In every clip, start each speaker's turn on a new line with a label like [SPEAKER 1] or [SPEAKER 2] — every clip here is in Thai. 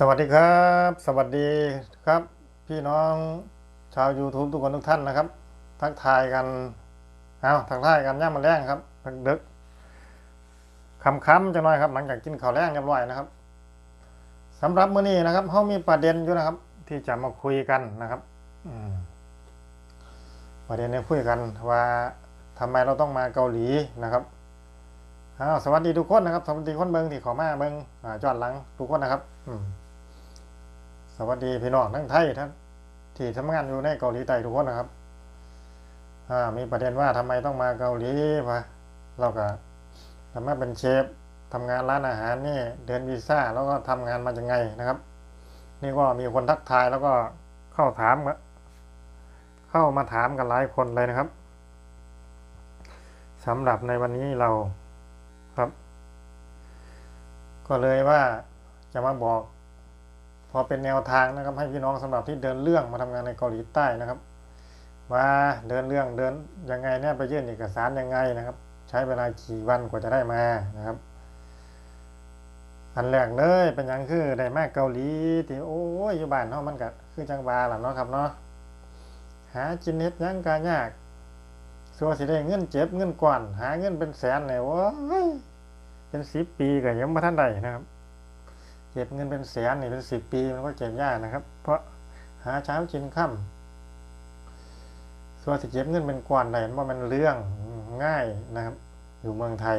[SPEAKER 1] สวัสดีครับ สวัสดีครับ พี่น้องชาว YouTube ทุกคนทุกท่านนะครับ ทักทายกันเอาทักทายกันย่ามาแรงครับดึกๆค่ำจังหน่อยครับ หลังจากกินข้าวแรงเรียบร้อยนะครับสำหรับมื้อนี้นะครับเขามีประเด็นอยู่นะครับ ที่จะมาคุยกันนะครับประเด็นนี้คุยกันว่าทำไมเราต้องมาเกาหลีนะครับอ้าสวัสดีทุกคนนะครับสวัสดีคนเบิงที่ขอมาเบิงจอดหลังทุกคนนะครับ อืม สวัสดีพี่น้องทั้งไทยท่านที่ทำงานอยู่ในเกาหลีใต้ทุกคนนะครับมีประเด็นว่าทำไมต้องมาเกาหลีวะเราก็ทำมาเป็นเชฟทำงานร้านอาหารนี่เดินวีซ่าแล้วก็ทำงานมาจังไงนะครับ นี่ก็มีคนทักทายแล้วก็เข้าถามเข้ามาถามกันหลายคนเลยนะครับสำหรับในวันนี้เราครับ ก็เลยว่าจะมาบอก อเป็นแนวทางนะครับให้พี่น้องสำหรับที่เดินเรื่องมาทำงานในเกาหลีใต้นะครับว่าเดินเรื่องเดินยังไงเนี่ยไปยื่นเอกสารยังไงนะครับ ใช้เวลากี่วันกว่าจะได้มานะครับอันแรกเลยเป็นยังคือได้มาเกาหลีที่โอ้ยอยู่บ้านเนาะมันก็คือจังหวาล่ะเนาะครับเนาะหาจินเน็ตยังกายากสัวสิได้เงินเจ็บเงินก่อน หาเงินเป็นแสนเนี่ยโอ้ยเป็นสิบปีก็ยังไม่ทันได้นะครับ ก็บเงินเป็นแสนนี่เป็นสิบปีมันก็เก็บยากนะครับ เพราะหาเช้ากินค่ำส่วนสิเก็บเงินเป็นก้อนได้ว่ามันเรื่องง่ายนะครับ อยู่เมืองไทย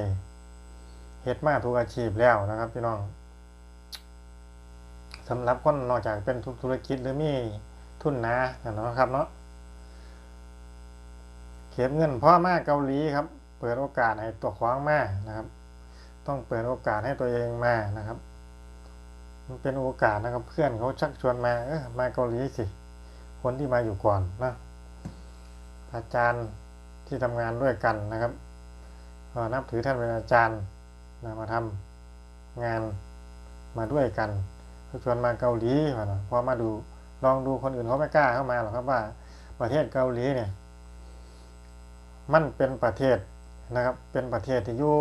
[SPEAKER 1] เฮ็ดมาทุกอาชีพแล้วนะครับพี่น้องสำหรับคนนอกจากเป็นทุกธุรกิจหรือมีทุนนะเนะครับเนาะเก็บเงินพ่อมาเกาหลีครับ เปิดโอกาสให้ตัวขวางมานะครับ ต้องเปิดโอกาสให้ตัวเองมานะครับ มันเป็นโอกาสนะครับเพื่อนเขาชักชวนมาเออมาเกาหลีสิ คนที่มาอยู่ก่อนนะอาจารย์ที่ทำงานด้วยกันนะครับนับถือท่านเป็นอาจารย์นะมาทำงานมาด้วยกันเขาชวนมาเกาหลีนะพอมาดูลองดูคนอื่นเขาไม่กล้าเข้ามาหรอกครับว่าประเทศเกาหลีเนี่ย มันเป็นประเทศนะครับ เป็นประเทศที่อยู่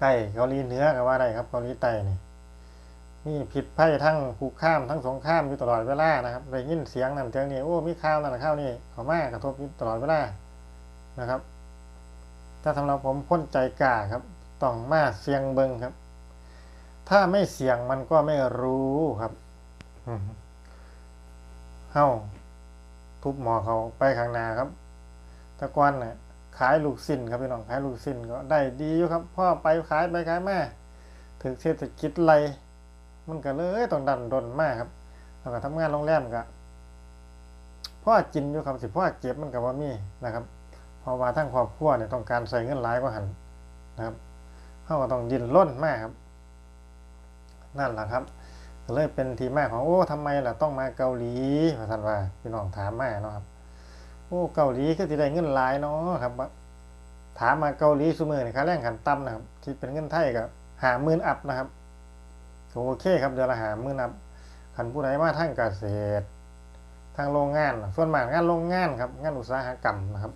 [SPEAKER 1] ใกล้เกาหลีเหนือก็ว่าได้ครับเกาหลีใต้เนี่ย มีผิดภัยทั้งผูกข้ามทั้งสงข้ามอยู่ตลอดเวลานะครับได้ยินเสียงนั่นเสียงนี้โอ้มีข่าวนั่นข่าวนี่ขามากระทบอยู่ตลอดเวลานะครับ ถ้าสำหรับผมพ้นใจกล้าครับต้องมาเสียงเบิงครับ ถ้าไม่เสียงมันก็ไม่รู้ครับเฮ้าทุบหมอเขาไปข้างหน้าครับตะกอนน่ะขายลูกสิ้นครับพี่น้องขายลูกสิ้นก็ได้ดีอยู่ครับพ่อไปขายไปขายมาถึงเศรษฐกิจไร มันก็เลยต้องดันดนมากครับแล้วก็ทำงานโรงแรมก็พ่อกินอยู่ครับสิพ่อเจ็บมันก็ว่ามีนะครับเพราะว่าทั้งครอบครัวเนี่ยต้องการใส่เงินหลายกว่าหันนะครับเขาก็ต้องดินล้นมากครับ นั่นแหละครับก็เลยเป็นทีมาของโอ้ทำไมล่ะต้องมาเกาหลีพระท่านว่าพี่น้องถามมาเนาะครับโอ้เกาหลีก็ที่ได้เงินหลายเนาะครับว่าถามมาเกาหลีสมือนี่ค่าแรงขันต่ำนะครับ ที่เป็นเงินไทยก็หาหมื่นอัพนะครับ โอเคครับเดือนละหามื่นนับขันผู้ใดมาทางเกษตร ทางโรงงาน ส่วนมากงานโรงงานครับงานอุตสาหกรรมนะครับ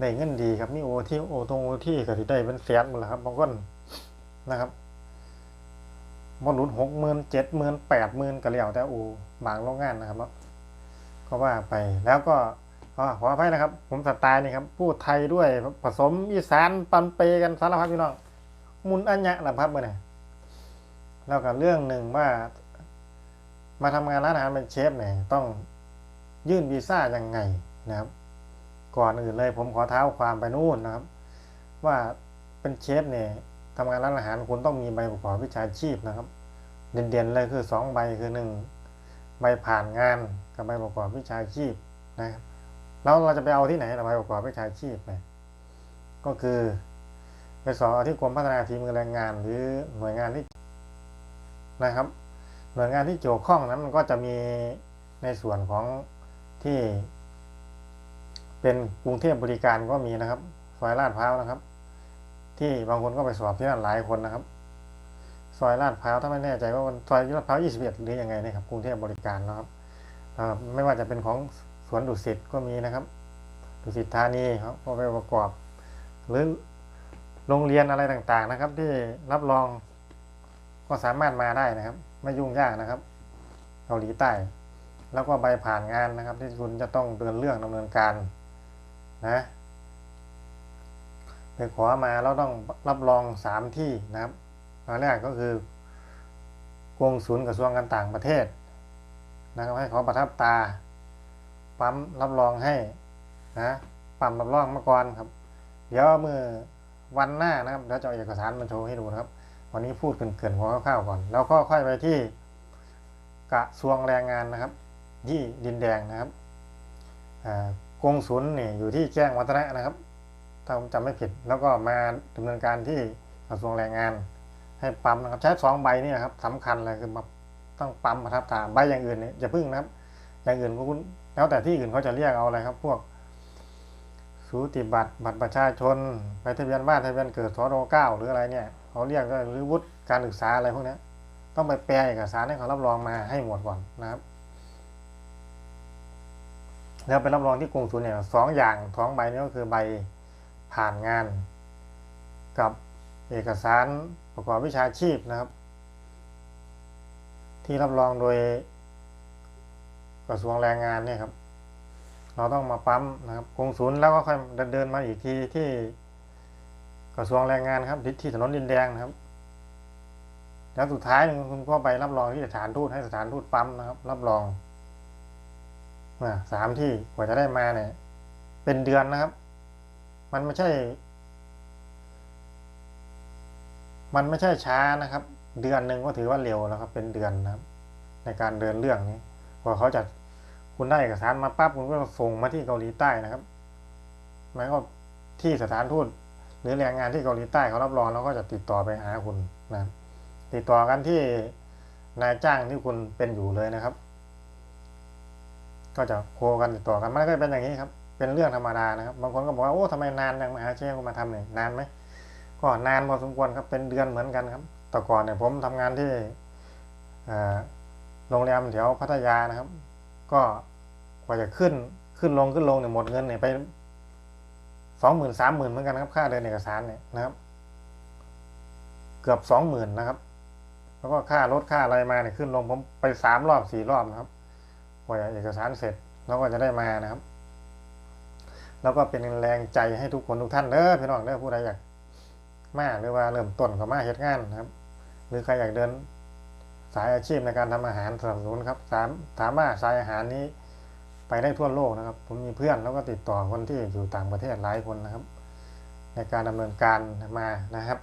[SPEAKER 1] ได้เงินดีครับมีโอที่โอทงโอที่ก็ที่ได้เป็นแสนหมดแล้วครับบางคนนะครับบอลลุนหกหมื่นเจ็ดหมื่นแปดหมื่นก็แล้วแต่อูบางโรงงานนะครับเนาะก็ว่าไปแล้วก็อ๋อขออภัยนะครับ ผมสไตล์นี่ครับพูดไทยด้วยผสมอีสานปันเปกันสารพัดพี่น้องมุนอัญญะละครับเมื่อไหร่ แล้วก็เรื่องหนึ่งว่า มาทำงานร้านอาหารเป็นเชฟเนี่ยต้องยื่นวีซ่ายังไงนะครับ ก่อนอื่นเลยผมขอเท้าความไปนู่นนะครับ ว่าเป็นเชฟเนี่ยทำงานร้านอาหารคุณต้องมีใบประกอบวิชาชีพนะครับ เด่นๆเลยคือสองใบคือหนึ่งใบผ่านงานกับใบประกอบวิชาชีพนะครับแล้วเราจะไปเอาที่ไหนใบประกอบวิชาชีพเนี่ยก็คือไปสอบที่กรมพัฒนาฝีมือแรงงาน หรือหน่วยงานที่ นะครับ หน่วยงานที่เกี่ยวข้องนั้นมันก็จะมีในส่วนของที่ เป็นกรุงเทพบริการก็มีนะครับซอยลาดพร้าวนะครับ ที่บางคนก็ไปสอบที่นั่นหลายคนนะครับซอยลาดพร้าวถ้าไม่แน่ใจว่ามันซอยลาดพร้าว21 หรือยังไงนะครับกรุงเทพบริการนะครับไม่ว่าจะเป็นของสวนดุสิตก็มีนะครับ ดุสิตธานีครับก็ไปประกอบ หรือโรงเรียนอะไรต่างๆนะครับ ที่รับรอง ก็สามารถมาได้นะครับ ไม่ยุ่งยากนะครับเกาหลีใต้ แล้วก็ใบผ่านงานนะครับ ที่คุณจะต้องเดินเรื่องดำเนินการนะไปขอมาแล้วต้องรับรองสามที่นะครับอันแรกก็คือกงศูนย์กระทรวงการต่างประเทศนะครับให้เขาประทับตา ปั๊มรับรองให้นะปั๊มรับรองมาก่อนครับ เดี๋ยวมือวันหน้านะครับเดี๋ยวจะเอาเอกสารมาโชว์ให้ดูนะครับ วันนี้พูดเกินๆหัวคร่าวๆก่อน แล้วก็ค่อยไปที่กระทรวงแรงงานนะครับ ที่ดินแดงนะครับกงศูนย์เนี่ยอยู่ที่แจ้งวัฒนะนะครับถ้าผมจำไม่ผิด แล้วก็มาดำเนินการที่กระทรวงแรงงาน ให้ปั๊มนะครับใช้สองใบนี่นะครับสำคัญเลยคือมาต้องปั๊มประทับตาใบอย่างอื่นเนี่ยอย่าพึ่งนะครับ อย่างอื่นก็คุณแล้วแต่ที่อื่นเขาจะเรียกเอาอะไรครับ พวกสูติบัตรบัตรประชาชนใบทะเบียนบ้านทะเบียนเกิดสรเก้าหรืออะไรเนี่ย เขาเรียกก็หรือวุฒิการศึกษาอะไรพวกนี้ต้องไปแปลเอกสารให้เขารับรองมาให้หมดก่อนนะครับ แล้วไปรับรองที่กรุงศูนย์เนี่ยสองอย่างสองใบนี้ก็คือใบผ่านงาน กับเอกสารประกอบวิชาชีพนะครับ ที่รับรองโดยกระทรวงแรงงานเนี่ยครับ เราต้องมาปั๊มนะครับกรงศูนย์แล้วก็ค่อยเดินมาอีกทีที่ ระทรวงแรงงานครับที่ที่ถนนดินแดงนะครับ แล้วสุดท้ายคุณก็ไปรับรองที่สถานทูตให้สถานทูตปั๊มนะครับ รับรองสามที่กว่าจะได้มาเนี่ย เป็นเดือนนะครับ มันไม่ใช่ มันไม่ใช่ช้านะครับ เดือนหนึ่งก็ถือว่าเร็วแล้วครับ เป็นเดือนนะครับ ในการเดินเรื่องนี้พอเขาจะคุณได้เอกสารมาปั๊บคุณก็ส่งมาที่เกาหลีใต้นะครับหมายก็ที่สถานทูต หรือแรงงานที่เกาหลีใต้เขารับรองแล้วก็จะติดต่อไปหาคุณนะติดต่อกันที่นายจ้างที่คุณเป็นอยู่เลยนะครับ ก็จะโคกันติดต่อกันมันก็เป็นอย่างนี้ครับ เป็นเรื่องธรรมดานะครับ บางคนก็บอกว่าโอ้ทำไมนานยังมาหาเชฟมาทำเนี่ยนานไหมก็นานพอสมควรครับเป็นเดือนเหมือนกันครับแต่ก่อนเนี่ยผมทำงานที่โรงแรมแถวพัทยานะครับ ก็กว่าจะขึ้นขึ้นลงขึ้นลงเนี่ยหมดเงินเนี่ยไป สองหมื่นสามหมื่นเหมือนกันครับค่าเดินเอกสารเนี่ยนะครับ เกือบสองหมื่นนะครับ แล้วก็ค่ารถค่าอะไรมาเนี่ยขึ้นลงผมไปสามรอบสี่รอบนะครับกว่าเอกสารเสร็จแล้วก็จะได้มานะครับ แล้วก็เป็นแรงใจให้ทุกคนทุกท่านเด้อพี่น้องเด้อผู้ใดอยากมาหรือว่าเริ่มต้นก็มาเฮ็ดงานนะครับ หรือใครอยากเดินสายอาชีพในการทำอาหารสนับสนุนครับสามถามว่าสายอาหารนี้ ไปได้ทั่วโลกนะครับ ผมมีเพื่อนแล้วก็ติดต่อคนที่อยู่ต่างประเทศหลายคนนะครับ ในการดำเนินการมานะครับ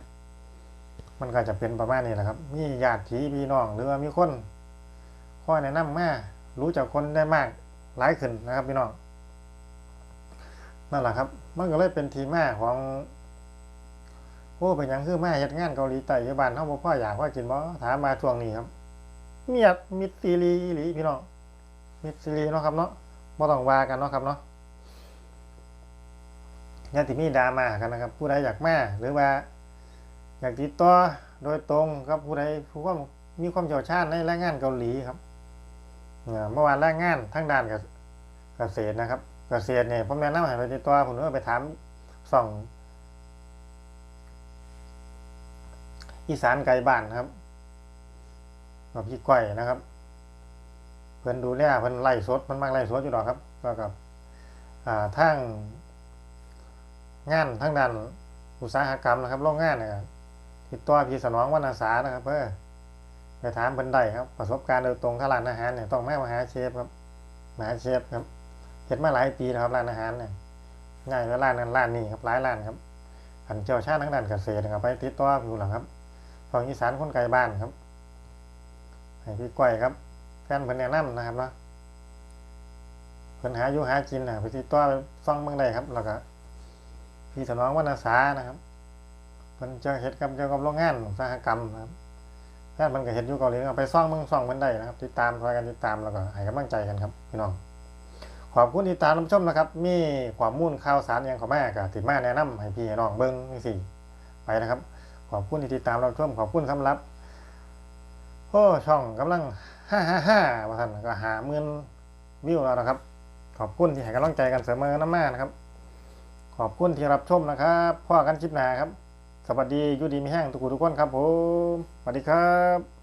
[SPEAKER 1] มันก็จะเป็นประมาณนี้แหละครับ มีญาติพี่น้องหรือว่ามีคนข้อแนะนำมารู้จักคนได้มากหลายขึ้นนะครับพี่น้องนั่นแหละครับมันก็เลยเป็นทีมาของโอ้เป็นยังคือมาเฮ็ดงานเกาหลีใต้ยบานเฮาบ่พ่ออยากว่ากินบ่ถามมาช่วงนี้ครับ เมียมิดซีรีอีหลีพี่น้องมิดซีรีเนาะครับเนาะ บ่ต้องว่ากันเนาะครับเนาะอย่าติมีดราม่ากันนะครับ ผู้ใดอยากมาหรือว่า อยากติดต่อโดยตรงกับผู้ใดผู้ว่ามีความเชี่ยวชาญในแรงงานเกาหลีครับเมื่อวานแรงงานทั้งด้านกับเกษตรนะครับ เกษตรเนี่ยผมแนะนำให้ไปติดต่อผมว่าไปถามส่องอีสานไกลบ้านครับกับพี่ก้อยนะครับ พิ่นดูแลเพิ่นไล่สดมันมากไล่สดอยู่ดอกครับก็กับอ่าทางงานทางด้านอุตสาหกรรมนะครับโรงงานเนี่ยติดต่อพี่สนองวรรณสานะครับเพื่อไปถามเพิ่นได้ครับ ประสบการณ์โดยตรงถ้าร้านอาหารเนี่ยต้องแม่มาหาเชฟครับมาหาเชฟครับเห็นมาหลายปีแล้วครับร้านอาหารเนี่ยง่ายกว่าร้านนั้นร้านนี้ครับหลายร้านครับอันเจ้าชาติทางด้านเกษตรนะครับไปติดต่ออยู่หลังครับฝั่งอีสานคนไกลบ้านครับให้พี่ก้อยครับ แฟนเพิ่นแนะนำนะครับเนาะเพิ่นหาอยู่หากินนะไปติดต่อไปฟังเมืองใดครับแล้วก็พี่สนองวรรณสานะครับเพิ่อนจะเฮ็ดกับเกี่ยวกับโรงงานอุตสาหกรรมนะครับแฟนเพิ่นก็เฮ็ดอยู่เกาหลีก็ไปซ่องเมืองซ่องเพิ่นได้นะครับติดตามช่วยกันติดตามแล้วก็ให้กำลังใจกันครับพี่น้องขอบคุณที่ตามรับชมนะครับ มีความมุ่นข่าวสารหยังข้ามาก็ติดมาแนะนำให้พี่น้องเบิ่งจังซี่ไปนะครับ ขอบคุณที่ติดตามเราชมขอบคุณสำหรับโอ้ช่องกำลัง ห้าห้าห้าว่าท่านก็หาเมื่นวิวแล้วนะครับ ขอบคุณที่ให้กำลังใจกันเสมอน้ำมานะครับ ขอบคุณที่รับชมนะครับพ่อกันคลิปหนาครับ สวัสดียูดีมีแห้งทุกคนทุกคนครับผมสวัสดีครับ